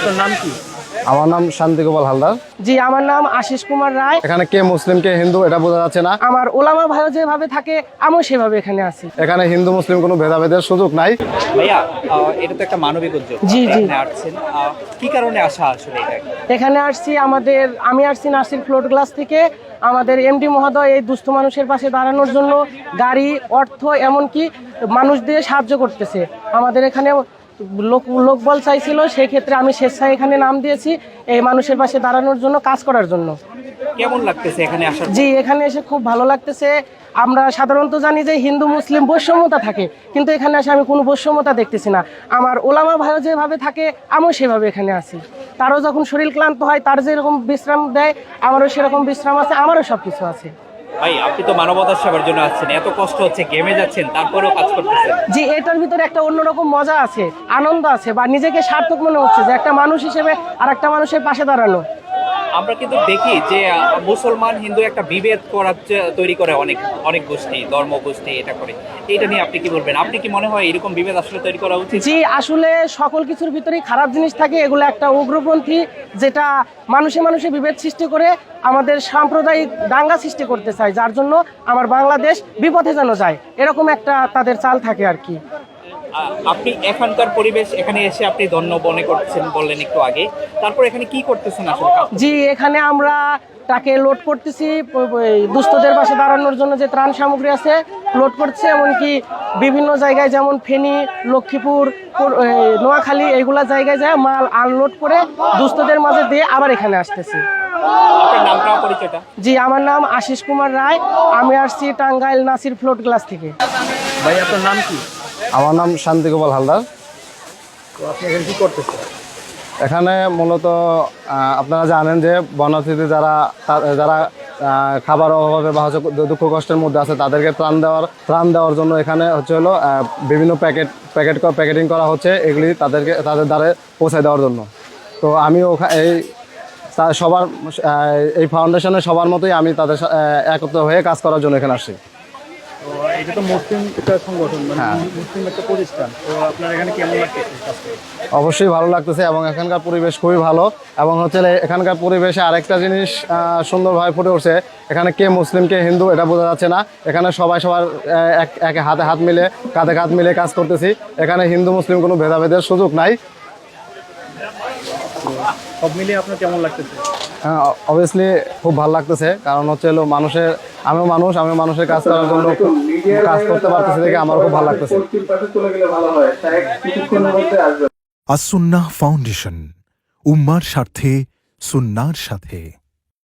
আপনার নাম কি? আমার নাম শান্তি গোপাল হালদার। জি আমার নাম আশিস কুমার রায়। এখানে কে মুসলিম কে হিন্দু এটা বোঝা যাচ্ছে না। আমার ওলামা ভাইও যেভাবে থাকে আমিও সেভাবে এখানে আছি। এখানে হিন্দু মুসলিম কোনো ভেদাভেদের সুযোগ নাই। ভাইয়া এটা তো একটা মানবিক উদ্যোগ। জি, জি। এখানে আসছেন। কি কারণে আসা আসলে এখানে আসছি আমাদের আমি আসছি নার্সির ফ্লোট ক্লাস থেকে। আমাদের এমডি মহোদয় এই দুস্থ মানুষের পাশে দাঁড়ানোর জন্য গাড়ি অর্থ এমনকি মানুষ দিয়ে সাহায্য করতেছে। আমাদের এখানে লোক লোকবল চাইছিল সেই ক্ষেত্রে আমি স্বেচ্ছায় এখানে নাম দিয়েছি এই মানুষের পাশে দাঁড়ানোর জন্য কাজ করার জন্য। কেমন লাগতেছে এখানে আসার জি এখানে এসে খুব ভালো লাগতেছে। আমরা সাধারণত জানি যে হিন্দু মুসলিম বৈষম্যতা থাকে কিন্তু এখানে আসে আমি কোনো বৈষম্যতা দেখতেছি না। আমার ওলামা ভাইও যেভাবে থাকে আমিও সেভাবে এখানে আছি। তারও যখন শরীর ক্লান্ত হয় তার যেরকম বিশ্রাম দেয় আমারও সেরকম বিশ্রাম আছে আমারও সব কিছু আছে। ভাই, আপনি তো মানবতার সেবার জন্য আসছেন। এত কষ্ট হচ্ছে, গেমে যাচ্ছেন, তারপরেও কাজ করতেছেন। জি, এটার ভিতরে একটা অন্যরকম মজা আছে, আনন্দ আছে, বা নিজেকে সার্থক মনে হচ্ছে যে একটা মানুষ হিসেবে আর একটা মানুষের পাশে দাঁড়ানো। আমরা কিন্তু দেখি যে মুসলমান, হিন্দু একটা বিভেদ করার তৈরি করে অনেক অনেক গোষ্ঠী, ধর্ম, গোষ্ঠী, এটা করে। এটা নিয়ে আপনি কি বলবেন? আপনি কি মনে হয় এরকম বিভেদ আসলে তৈরি করা উচিত? জি, আসলে সকল কিছুর ভিতরেই খারাপ জিনিস থাকে। এগুলো একটা উগ্রপন্থী যেটা মানুষে মানুষে বিভেদ সৃষ্টি করে আমাদের সাম্প্রদায়িক দাঙ্গা সৃষ্টি করতে চায়। যার জন্য আমার বাংলাদেশ বিপথে যেন যায়। এরকম একটা তাদের চাল থাকে আর কি। আপনি এখানকার পরিবেশ এখানে এসে আপনি ধন্য মনে করছেন বললেন একটু আগে। তারপর এখানে কি করতেছেন আসলে জি এখানে আমরা তাকে লোড করতেছি দুস্থদের পাশে দাঁড়ানোর জন্য যে ত্রাণ সামগ্রী আছে লোড করছে এমনকি বিভিন্ন জায়গায় যেমন ফেনী লক্ষ্মীপুর নোয়াখালী এইগুলা জায়গায় যায় মাল আনলোড করে দুস্থদের মাঝে দিয়ে আবার এখানে আসতেছি। আপনার নামটা পরিচয়টা? জি আমার নাম আশিস কুমার রায়। আমি আসছি টাঙ্গাইল নাসির ফ্লোট ক্লাস থেকে। ভাই আপনার নাম কি? আমার নাম শান্তি গোপাল হালদার এখানে কি করতেছেন? এখানে মূলত আপনারা জানেন যে বনার্থীতে যারা যারা খাবার অভাবে বা হচ্ছে দুঃখ কষ্টের মধ্যে আছে তাদেরকে ত্রাণ দেওয়ার ত্রাণ দেওয়ার জন্য এখানে হচ্ছে হলো বিভিন্ন প্যাকেট প্যাকেট প্যাকেটিং করা হচ্ছে এগুলি তাদেরকে তাদের দ্বারে পৌঁছে দেওয়ার জন্য। তো আমি ওখানে এই সবার এই ফাউন্ডেশনের সবার মতোই আমি তাদের একত্র হয়ে কাজ করার জন্য এখানে আসছি। তো এটা তো মুসলিম একটা সংগঠন মানে হ্যাঁ। মুসলিম একটা প্রতিষ্ঠান। তো আপনার এখানে কেমন লাগছে অবশ্যই ভালো লাগতেছে এবং এখানকার পরিবেশ খুবই ভালো। এবং হচ্ছে এখানকার পরিবেশে আরেকটা জিনিস আহ, সুন্দরভাবে ফুটে উঠছে। এখানে কে মুসলিম কে হিন্দু এটা বোঝা যাচ্ছে না। এখানে সবাই সবার এক হাতে হাত মিলে কাঁধে কাঁধ মিলে কাজ করতেছি। এখানে হিন্দু মুসলিম কোনো ভেদাভেদের সুযোগ নাই। সব মিলিয়ে আপনার কেমন লাগতেছে? হ্যাঁ অবভিয়াসলি খুব ভালো লাগতেছে কারণ হচ্ছে হলো মানুষের আমিও মানুষ আমিও মানুষের কাজ করার জন্য কাজ করতে পারতেছি দেখে আমার খুব ভালো লাগতেছে। আসুন্না ফাউন্ডেশন উম্মার স্বার্থে সুন্নার সাথে।